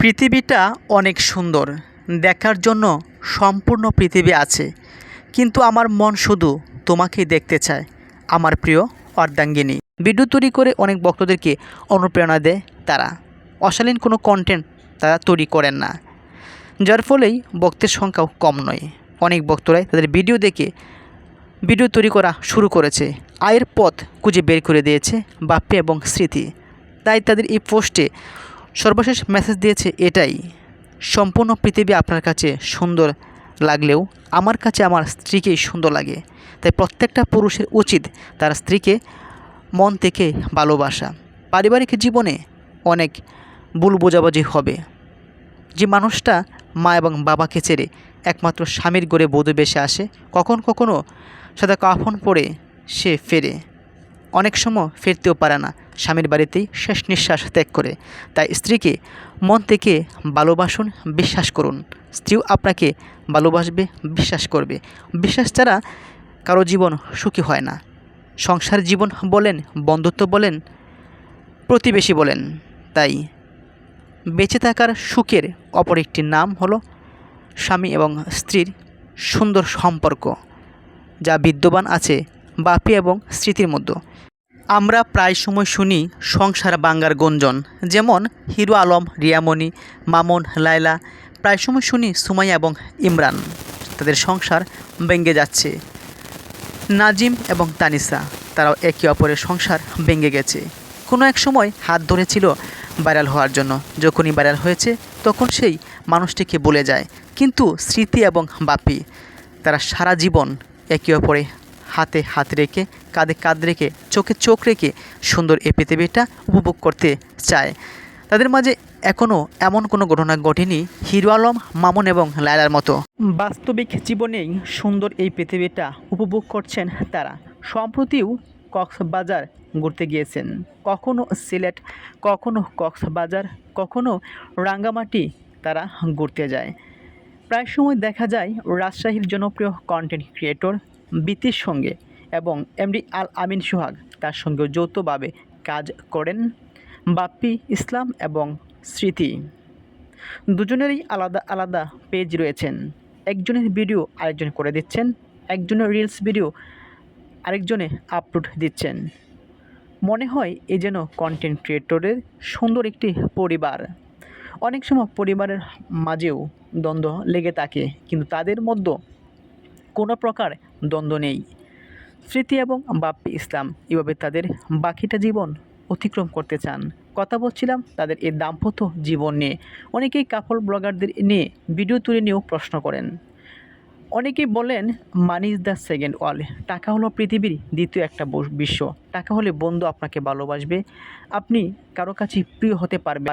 পৃথিবীটা অনেক সুন্দর, দেখার জন্য সম্পূর্ণ পৃথিবী আছে। কিন্তু আমার মন শুধু তোমাকেই দেখতে চায়, আমার প্রিয় অর্ধাঙ্গিনী। ভিডিও তৈরি করে অনেক ভক্তদেরকে অনুপ্রেরণা দেয় তারা। অশালীন কোনো কন্টেন্ট তারা তৈরি করেন না। যার ফলেই ভক্তের সংখ্যাও কম নয়। অনেক ভক্তরাই তাদের ভিডিও দেখে ভিডিও তৈরি করা শুরু করেছে। আয়ের পথ খুঁজে বের করে দিয়েছে বাপ্পি এবং স্মৃতি। তাই তাদের এই পোস্টে সর্বশেষ মেসেজ দিয়েছে এটাই, সম্পূর্ণ পৃথিবী আপনার কাছে সুন্দর লাগলেও আমার কাছে আমার স্ত্রীকেই সুন্দর লাগে। তাই প্রত্যেকটা পুরুষের উচিত তার স্ত্রীকে মন থেকে ভালোবাসা। পারিবারিক জীবনে অনেক ভুল বোঝাবুঝি হবে। যে মানুষটা মা এবং বাবাকে ছেড়ে একমাত্র স্বামীর গড়ে বধূ বেশে আসে, কখন কখনো সাদা কাফন পরে সে ফেরে। অনেক সময় ফিরতেও পারে না। স্বামীর বাড়িতেই শেষ নিঃশ্বাস ত্যাগ করে। তাই স্ত্রীকে মন থেকে ভালোবাসুন, বিশ্বাস করুন। স্ত্রীও আপনাকে ভালোবাসবে, বিশ্বাস করবে। বিশ্বাস ছাড়া কারও জীবন সুখী হয় না। সংসার জীবন বলেন, বন্ধুত্ব বলেন, প্রতিবেশী বলেন। তাই বেঁচে থাকার সুখের অপর একটি নাম হলো স্বামী এবং স্ত্রীর সুন্দর সম্পর্ক। যা বিদ্যমান আছে বাপি এবং স্মৃতির মধ্যে। আমরা প্রায় সময় শুনি সংসার বাঙ্গার গঞ্জন, যেমন হিরো আলম, রিয়ামণি, মামুন, লায়লা। প্রায় সময় শুনি সুমাইয়া এবং ইমরান। তাদের সংসার ভেঙে যাচ্ছে। নাজিম এবং তানিসা, তারাও একে অপরের সংসার ভেঙে গেছে। কোনো এক সময় হাত ধরেছিল ভাইরাল হওয়ার জন্য। যখনই ভাইরাল হয়েছে, তখন সেই মানুষটিকে বলে যায়। কিন্তু স্মৃতি এবং বাপি, তারা সারা জীবন একে অপরে হাতে হাত রেখে, কাঁধে কাঁধ রেখে, চোখে চোখ রেখে সুন্দর এই পৃথিবীটা উপভোগ করতে চায়। তাদের মাঝে এখনও এমন কোনো ঘটনা ঘটেনি হিরো আলম, মামুন এবং লায়লার মতো। বাস্তবিক জীবনেই সুন্দর এই পৃথিবীটা উপভোগ করছেন তারা। সম্প্রতিও কক্সবাজার ঘুরতে গিয়েছেন। কখনো সিলেট, কখনো কক্সবাজার, কখনো রাঙ্গামাটি তারা ঘুরতে যায়। প্রায় সময় দেখা যায় রাজশাহীর জনপ্রিয় কন্টেন্ট ক্রিয়েটর বিতির সঙ্গে এবং এমডি আল আমিন সোহাগ তার সঙ্গে যৌথভাবে কাজ করেন বাপ্পি ইসলাম এবং স্মৃতি। দুজনেরই আলাদা আলাদা পেজ রয়েছেন। একজনের ভিডিও আরেকজন করে দিচ্ছেন, একজনের রিলস ভিডিও আরেকজনে আপলোড দিচ্ছেন। মনে হয় এ যেন কন্টেন্ট ক্রিয়েটরের সুন্দর একটি পরিবার। অনেক সময় পরিবারের মাঝেও দ্বন্দ্ব লেগে থাকে, কিন্তু তাদের মধ্যে কোনো প্রকার দ্বন্দ্ব নেই। স্মৃতি এবং বাপ্পি ইসলাম এভাবে তাদের বাকিটা জীবন অতিক্রম করতে চান। কথা বলছিলাম তাদের এই দাম্পত্য জীবন নিয়ে। অনেকেই কাপল ব্লগারদের নিয়ে ভিডিও তুলে নিয়েও প্রশ্ন করেন। অনেকেই বলেন money is the second wall টাকা হলো পৃথিবীর দ্বিতীয় একটা বিশ্ব। টাকা হলে বন্ধু আপনাকে ভালোবাসবে। আপনি কারও কাছে প্রিয় হতে পারবে